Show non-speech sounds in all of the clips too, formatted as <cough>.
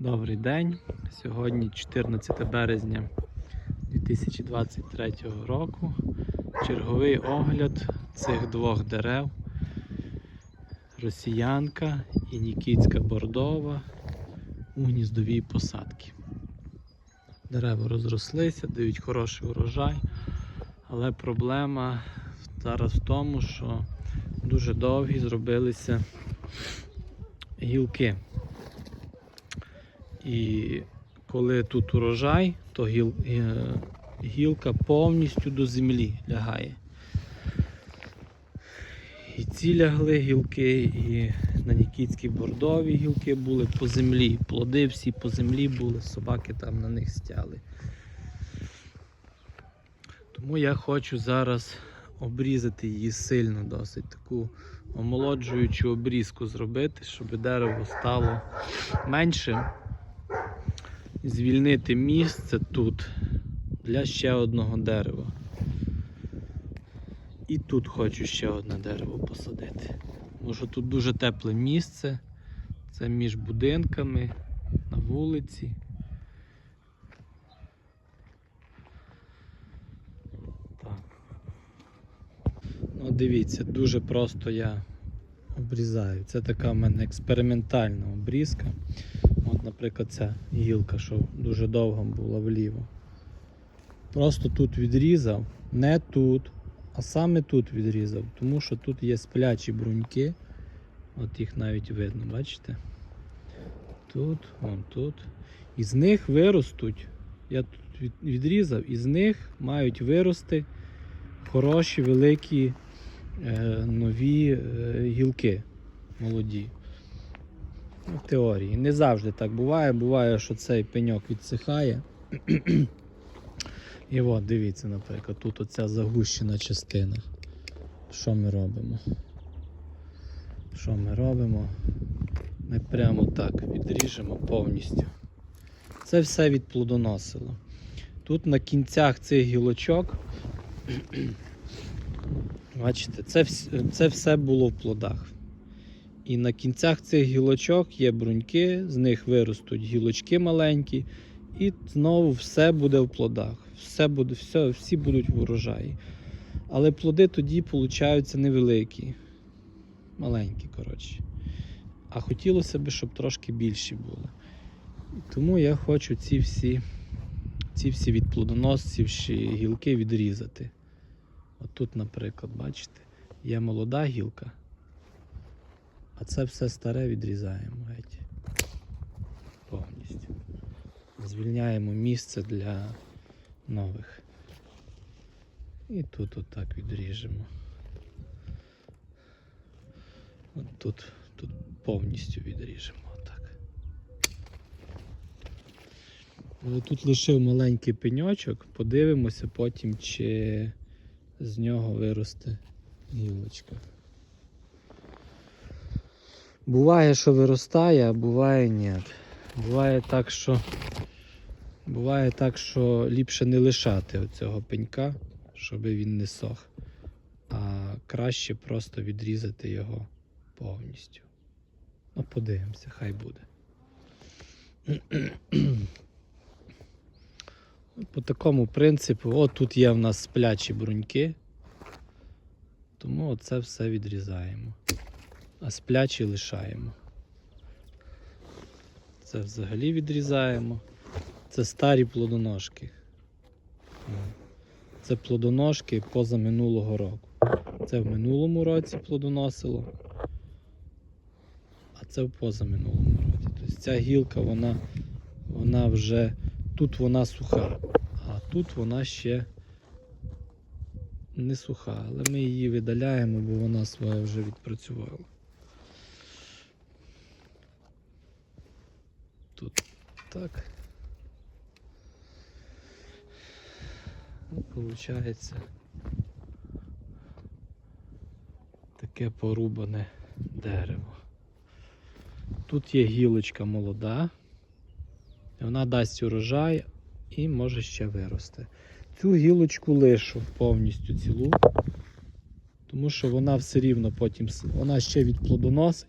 Добрий день. Сьогодні 14 березня 2023 року. Черговий огляд цих двох дерев. Росіянка і Нікітська Бордова у гніздовій посадці. Дерева розрослися, дають хороший урожай, але проблема зараз в тому, що дуже довгі зробилися гілки. І коли тут урожай, то гіл, е, гілка повністю до землі лягає. І ці лягли гілки, і на Нікітській бордові гілки були по землі. Плоди всі по землі були, собаки там на них стяли. Тому я хочу зараз обрізати її сильно досить, таку омолоджуючу обрізку зробити, щоб дерево стало меншим звільнити місце тут для ще одного дерева. І тут хочу ще одне дерево посадити. Тому що тут дуже тепле місце. Це між будинками, на вулиці. Так. Ну, дивіться, дуже просто я обрізаю. Це така в мене експериментальна обрізка. От, наприклад, ця гілка, що дуже довго була вліво. Просто тут відрізав, не тут, а саме тут відрізав, тому що тут є сплячі бруньки. От їх навіть видно, бачите? Тут, вон тут. Із них виростуть. Я тут від- відрізав, із них мають вирости хороші, великі нові е, гілки молоді. Ну, В теорії. Не завжди так буває. Буває, що цей пеньок відсихає. <clears throat> І от, дивіться, наприклад, тут оця загущена частина. Що ми робимо? Що ми робимо? Ми прямо так відріжемо повністю. Це все відплодоносило. Тут на кінцях цих гілочок, бачите, це, це все було в плодах. І на кінцях цих гілочок є бруньки, з них виростуть гілочки маленькі, і знову все буде в плодах. Все буде, все, всі будуть в урожаї. Але плоди тоді получаються невеликі, маленькі, коротше. А хотілося б, щоб трошки більші були. Тому я хочу ці всі, ці всі від плодоносців гілки відрізати. От тут, наприклад, бачите, є молода гілка. А це все старе відрізаємо геть. Повністю. Звільняємо місце для нових. І тут отак відріжемо. Тут, тут повністю відріжемо. Отак. Тут лишив маленький пеньочок, подивимося потім, чи з нього виросте гілочка. Буває, що виростає, а буває ні. Буває так, що буває так, що ліпше не лишати оцього пенька, щоб він не сох. А краще просто відрізати його повністю. Ну, подивимося, хай буде. По такому принципу, от тут є в нас сплячі бруньки, тому оце все відрізаємо а сплячі лишаємо. Це взагалі відрізаємо. Це старі плодоножки. Це плодоножки поза минулого року. Це в минулому році плодоносило, а це в позаминулому році. Тобто ця гілка, вона, вона вже тут вона суха, тут вона ще не суха, але ми її видаляємо, бо вона своє вже відпрацювала. Тут так. Ну, Получається таке порубане дерево. Тут є гілочка молода, вона дасть урожай і може ще вирости. Цю гілочку лишу повністю цілу, тому що вона все рівно потім вона ще відплодоносить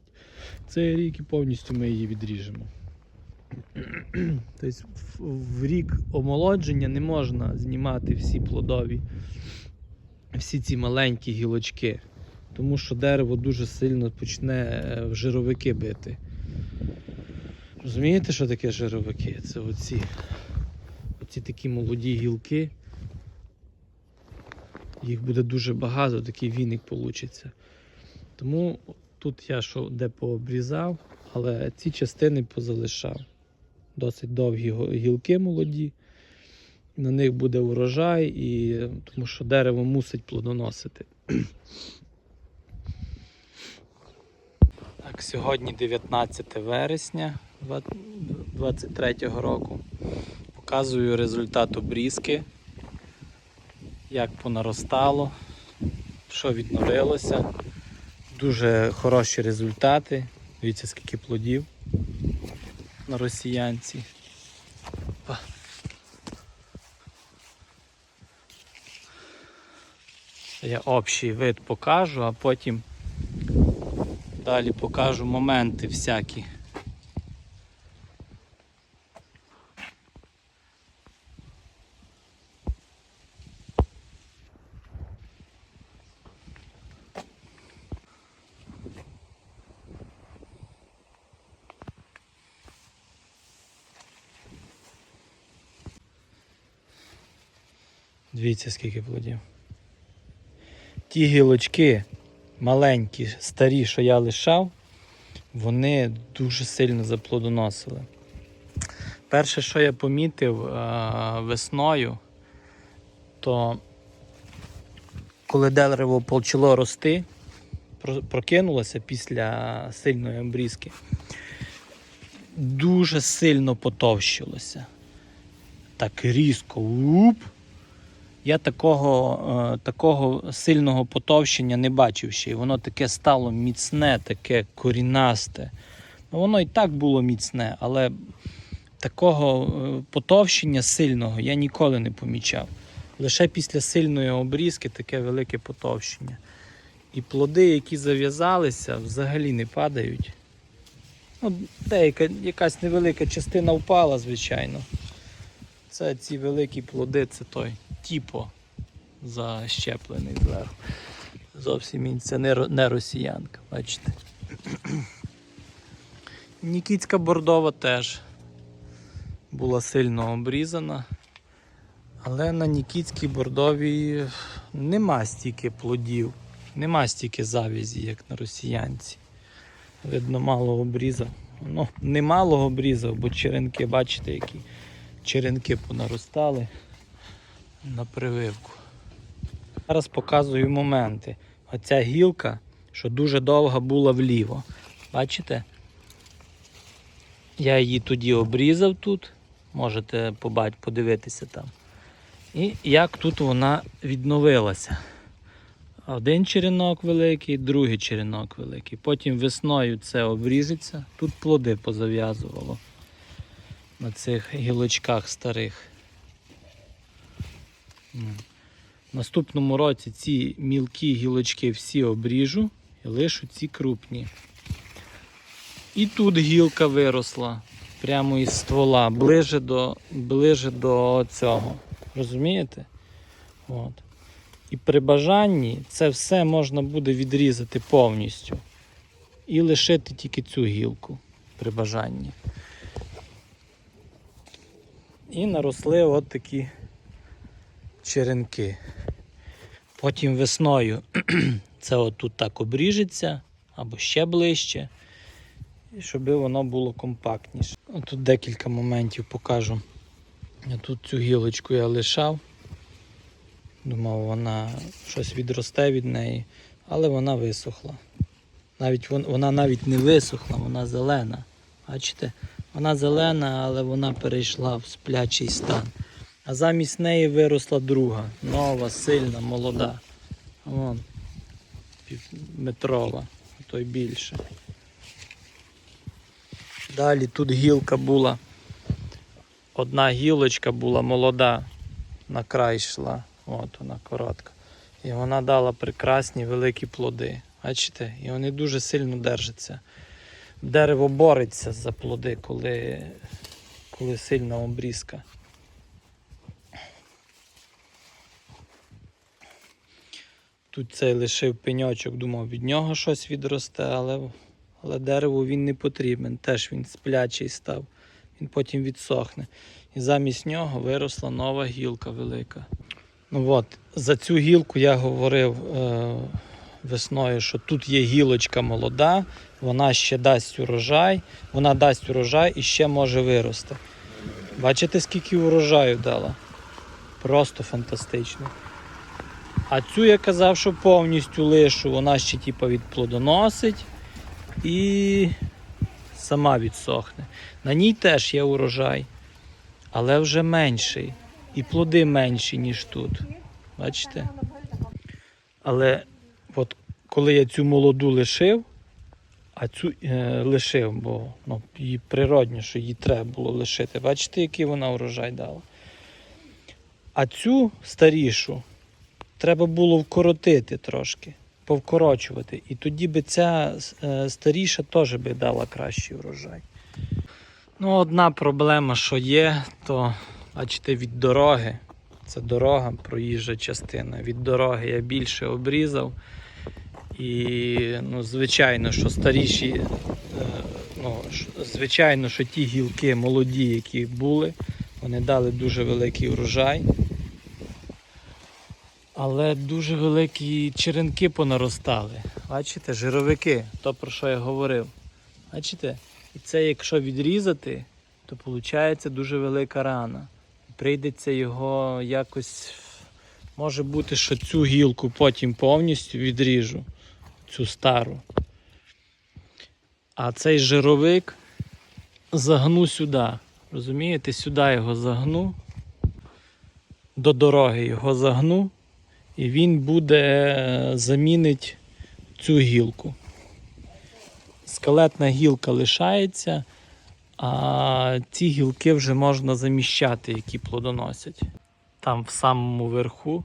цей рік і повністю ми її відріжемо. Тобто в, в рік омолодження не можна знімати всі плодові, всі ці маленькі гілочки, тому що дерево дуже сильно почне е, в жировики бити. Розумієте, що таке жировики? Це оці, оці такі молоді гілки. Їх буде дуже багато, такий віник вийде. Тому тут я що де пообрізав, але ці частини позалишав. Досить довгі гілки молоді. На них буде урожай, і, тому що дерево мусить плодоносити. Так, сьогодні 19 вересня 2023 року. Показую результат обрізки, як понаростало, що відновилося. Дуже хороші результати. Дивіться, скільки плодів на росіянці. Я общий вид покажу, а потім далі покажу моменти всякі. Дивіться, скільки плодів. Ті гілочки маленькі, старі, що я лишав, вони дуже сильно заплодоносили. Перше, що я помітив е, весною, то коли дерево почало рости, прокинулося після сильної обрізки, дуже сильно потовщилося. Так різко. Уп, я такого, е, такого сильного потовщення не бачив ще. І Воно таке стало міцне, таке корінасте. Ну, воно і так було міцне, але такого е, потовщення сильного я ніколи не помічав. Лише після сильної обрізки таке велике потовщення. І плоди, які зав'язалися, взагалі не падають. Ну, деяка якась невелика частина впала, звичайно. Це ці великі плоди, це той тіпо защеплений зверху. Зовсім він це не, росіянка, бачите. Нікітська бордова теж була сильно обрізана. Але на Нікітській бордовій нема стільки плодів, нема стільки завязі, як на росіянці. Видно, мало обрізав. Ну, не мало обрізав, бо черенки, бачите, які черенки понаростали на прививку. Зараз показую моменти. Оця гілка, що дуже довга була вліво. Бачите? Я її тоді обрізав тут. Можете подивитися там. І як тут вона відновилася. Один черенок великий, другий черенок великий. Потім весною це обріжеться. Тут плоди позав'язувало на цих гілочках старих. В наступному році ці мілкі гілочки всі обріжу і лишу ці крупні. І тут гілка виросла прямо із ствола, ближе до, ближе до цього. Розумієте? От. І при бажанні це все можна буде відрізати повністю і лишити тільки цю гілку при бажанні. І наросли от такі черенки. Потім весною <clears throat> це отут так обріжеться або ще ближче, щоб воно було компактніше. Тут декілька моментів покажу. Тут цю гілочку я лишав. Думав, вона щось відросте від неї, але вона висохла. Навіть вона навіть не висохла, вона зелена. Бачите? Вона зелена, але вона перейшла в сплячий стан. А замість неї виросла друга, нова, сильна, молода. Вон, півметрова, а то й більше. Далі тут гілка була. Одна гілочка була молода, на край йшла. От вона коротка. І вона дала прекрасні великі плоди. Бачите? І вони дуже сильно держаться. Дерево бореться за плоди, коли коли сильна обрізка. Тут цей лишив пеньочок, думав, від нього щось відросте, але, але дереву він не потрібен. Теж він сплячий став. Він потім відсохне. І замість нього виросла нова гілка велика. Ну от, за цю гілку я говорив е, весною, що тут є гілочка молода, вона ще дасть урожай, вона дасть урожай і ще може вирости. Бачите, скільки урожаю дала? Просто фантастично. А цю я казав, що повністю лишу, вона ще типу, відплодоносить і сама відсохне. На ній теж є урожай, але вже менший. І плоди менші, ніж тут. Бачите? Але от коли я цю молоду лишив, а цю е, лишив, бо ну, її природньо, що її треба було лишити. Бачите, який вона урожай дала. А цю старішу треба було вкоротити трошки, повкорочувати. І тоді би ця е, старіша теж би дала кращий урожай. Ну, одна проблема, що є, то бачите, від дороги. Це дорога, проїжджа частина. Від дороги я більше обрізав. І, ну, звичайно, що старіші, е, ну, звичайно, що ті гілки молоді, які були, вони дали дуже великий урожай. Але дуже великі черенки понаростали. Бачите, жировики, то про що я говорив. Бачите? І це якщо відрізати, то виходить дуже велика рана. Прийдеться його якось. Може бути, що цю гілку потім повністю відріжу, цю стару. А цей жировик загну сюди. Розумієте, сюди його загну, до дороги його загну, і він буде е, замінить цю гілку. Скелетна гілка лишається, а ці гілки вже можна заміщати, які плодоносять. Там в самому верху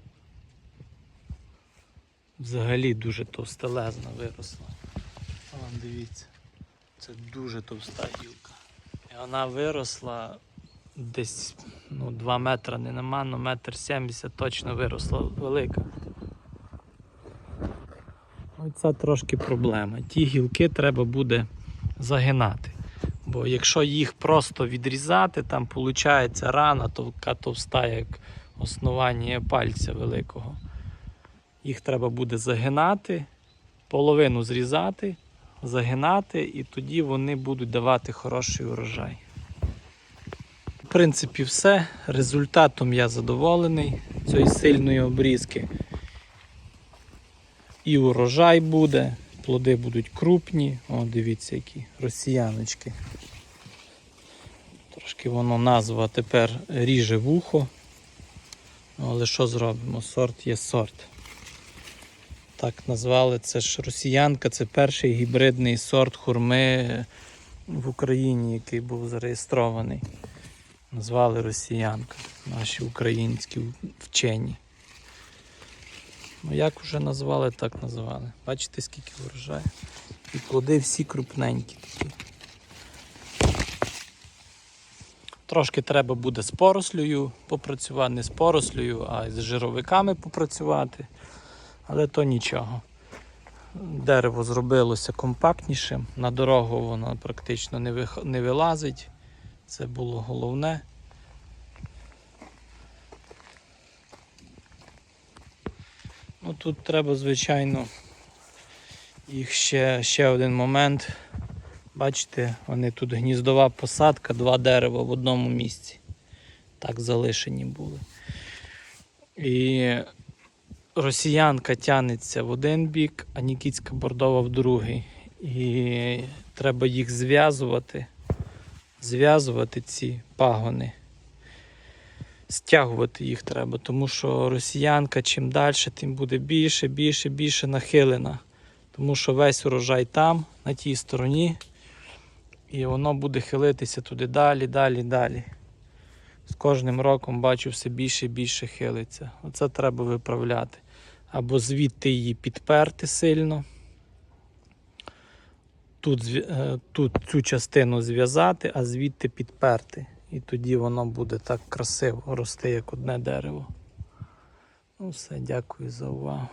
взагалі дуже товстелезна виросла. Вон дивіться, це дуже товста гілка. І вона виросла десь ну, 2 метри не нема, але метр 70 точно виросла велика. Оце трошки проблема. Ті гілки треба буде загинати. Бо якщо їх просто відрізати, там виходить рана товка товста, як основання пальця великого. Їх треба буде загинати, половину зрізати, загинати, і тоді вони будуть давати хороший урожай. В принципі, все. Результатом я задоволений цієї сильної обрізки. І урожай буде, плоди будуть крупні. О, дивіться, які росіяночки. Трошки воно назва тепер ріже вухо. Але що зробимо? Сорт є сорт. Так назвали. Це ж росіянка, це перший гібридний сорт хурми в Україні, який був зареєстрований. Назвали росіянка, наші українські вчені. Ну як вже назвали, так назвали. Бачите, скільки врожаю. І плоди всі крупненькі такі. Трошки треба буде з порослею попрацювати, не з порослею, а з жировиками попрацювати. Але то нічого. Дерево зробилося компактнішим, на дорогу воно практично не, вих... не вилазить. Це було головне. Ну тут треба, звичайно, їх ще, ще один момент. Бачите, вони тут гніздова посадка, два дерева в одному місці. Так залишені були. І росіянка тянеться в один бік, а Нікітська бордова в другий. І треба їх зв'язувати, зв'язувати ці пагони. Стягувати їх треба, тому що росіянка чим далі, тим буде більше, більше, більше нахилена. Тому що весь урожай там, на тій стороні, і воно буде хилитися туди далі, далі, далі. З кожним роком бачу все більше і більше хилиться. Оце треба виправляти. Або звідти її підперти сильно. Тут, е, тут цю частину зв'язати, а звідти підперти. І тоді воно буде так красиво рости, як одне дерево. Ну все, дякую за увагу.